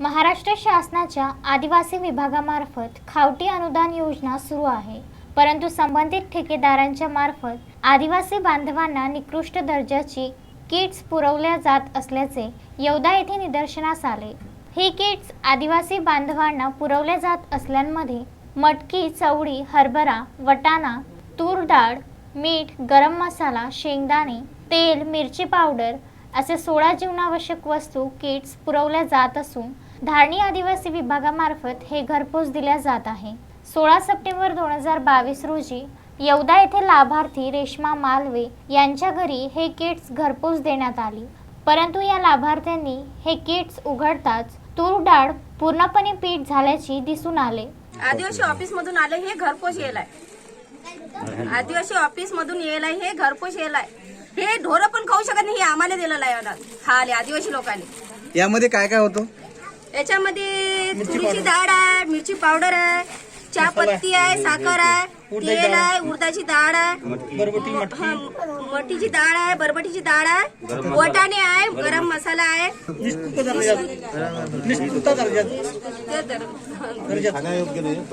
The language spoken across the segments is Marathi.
महाराष्ट्र शासनाच्या आदिवासी विभागामार्फत खावटी अनुदान योजना सुरू आहे. परंतु संबंधित ठेकेदारांच्या मार्फत आदिवासी बांधवांना निकृष्ट दर्जाची किट्स पुरवल्या जात असल्याचे यवदा येथे निदर्शनास आले. ही किट्स आदिवासी बांधवांना पुरवल्या जात असल्यामध्ये मटकी चवडी हरभरा वटाणा तूर डाळ मीठ गरम मसाला शेंगदाणे तेल मिरची पावडर असे सोळा जीवनावश्यक वस्तू किट्स पुरवल्या जात असून धारणी आदिवासी विभागामार्फत हे घरपोच दिल्या जात आहे. सोळा सप्टेंबर दोन हजार बावीस रोजी येवदा येथे लाभार्थी रेश्मा मालवे यांच्या घरी हे किट्स घरपोच देण्यात आली. परंतु या लाभार्थ्यांनी हे किट्स उघडताच तूर डाळ पूर्णपणे पीठ झाल्याची दिसून आले. आदिवासी ऑफिस मधून आले हे घरपोच येलाय आदिवासी ऑफिस मधून येलाय हे घरपोच येलाय हे ढोरं पण खाऊ शकत नाही हे आम्हाला दिलेलं आहे आता. खाले आदिवासी लोकांनी. यामध्ये काय काय होतं? याच्यामध्ये तुरीची डाळ आहे मिरची पावडर आहे चहा पत्ती आहे साखर आहे तेल आहे उडदाची डाळ आहे. हा, मठीची डाळ आहे बरबटीची डाळ आहे. वटाणे आहे गरम मसाला. आहे.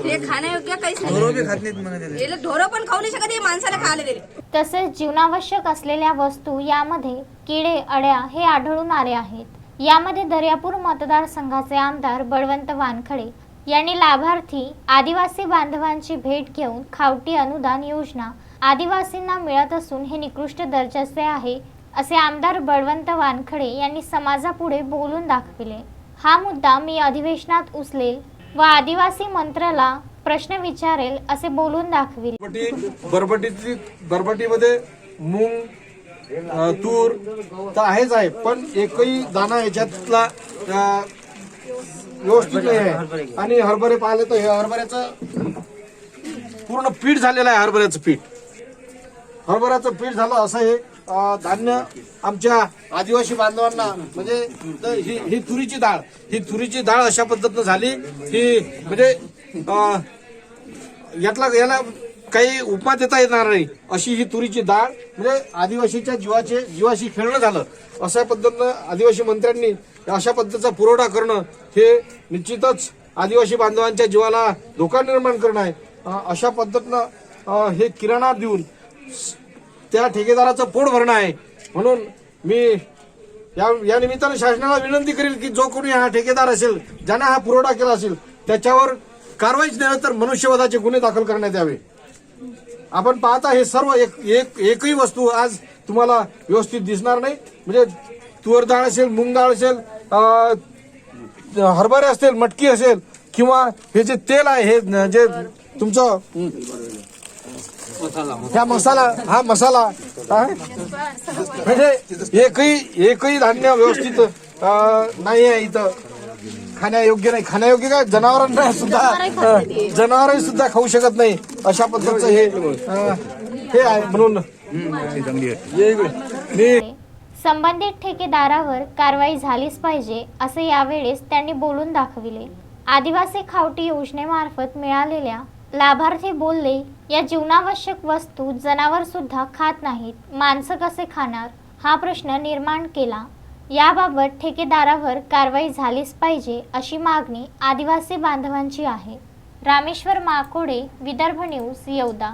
हे खाण्यायोग्य काहीच नाही. ढोरं पण खाऊ नाही शकत हे माणसाला खायला दिले. तसेच जीवनावश्यक असलेल्या वस्तू यामध्ये किडे अड्या हे आढळून आले आहेत. यामध्ये दर्यापूर मतदारसंघाचे आमदार बळवंत वानखडे यांनी लाभार्थी आदिवासी बांधवांची भेट घेऊन खावटी अनुदान योजना आदिवासींना मिळत असून हे निकृष्ट दर्जाचे आहे असे आमदार बळवंत वानखडे यांनी समाजापुढे बोलून दाखविले. हा मुद्दा मी अधिवेशनात उचलेल व आदिवासी मंत्र्याला प्रश्न विचारेल असे बोलून दाखविले. बरबटीची बरबटीमध्ये मूंग तूर तर आहेच आहे पण एकही दाना याच्यातला व्यवस्थित नाही आहे. आणि हरभरे पाहिले तर हे हरभऱ्याचं पूर्ण पीठ झालेलं आहे हरभऱ्याचं पीठ. हरभऱ्याचं पीठ झालं असं हे धान्य आमच्या आदिवासी बांधवांना म्हणजे ही ही तुरीची डाळ ही तुरीची डाळ अशा पद्धतीनं झाली. ही म्हणजे यातला याला काही उपमा देता येणार नाही. अशी ही तुरीची डाळ म्हणजे आदिवासीच्या जीवाचे जीवाशी खेळणं झालं. अशा पद्धतीनं आदिवासी मंत्र्यांनी अशा पद्धतीचा पुरवठा करणं हे निश्चितच आदिवासी बांधवांच्या जीवाला धोका निर्माण करणं आहे. अशा पद्धतीनं हे किराणा देऊन त्या ठेकेदाराचं पोट भरणं आहे. म्हणून मी या या निमित्तानं शासनाला विनंती करेल की जो कोणी हा ठेकेदार असेल ज्याने हा पुरवठा केला असेल त्याच्यावर कारवाईच नाही तर मनुष्यवधाचे गुन्हे दाखल करण्यात यावे. आपण पाहता हे सर्व एक एक एकही वस्तू आज तुम्हाला व्यवस्थित दिसणार नाही. म्हणजे तुवर डाळ असेल मूग डाळ असेल हरभरे असेल मटकी असेल किंवा हे जे तेल आहे हे जे तुमचं त्या मसाला हा मसाला म्हणजे एकही एकही धान्य व्यवस्थित नाही आहे इथं. खाण्यायोग्य नाही. खाण्यायोग्य काय? जनावरांना सुद्धा. जनावर सुद्धा खाऊ शकत नाही. अशा पद्धतीचं हे अं, हे आहे म्हणून. मी संबंधित ठेकेदारावर कारवाई झालीच पाहिजे असे यावेळेस त्यांनी बोलून दाखविले. आदिवासी खावटी योजनेमार्फत मिळालेल्या लाभार्थी बोलले या जीवनावश्यक वस्तू जनावर सुद्धा खात नाहीत. माणसं कसे खाणार? हा प्रश्न निर्माण केला. याबाबत ठेकेदारावर कारवाई झालीच पाहिजे अशी मागणी आदिवासी बांधवांची आहे. रामेश्वर माकोडे विदर्भ न्यूज येवदा.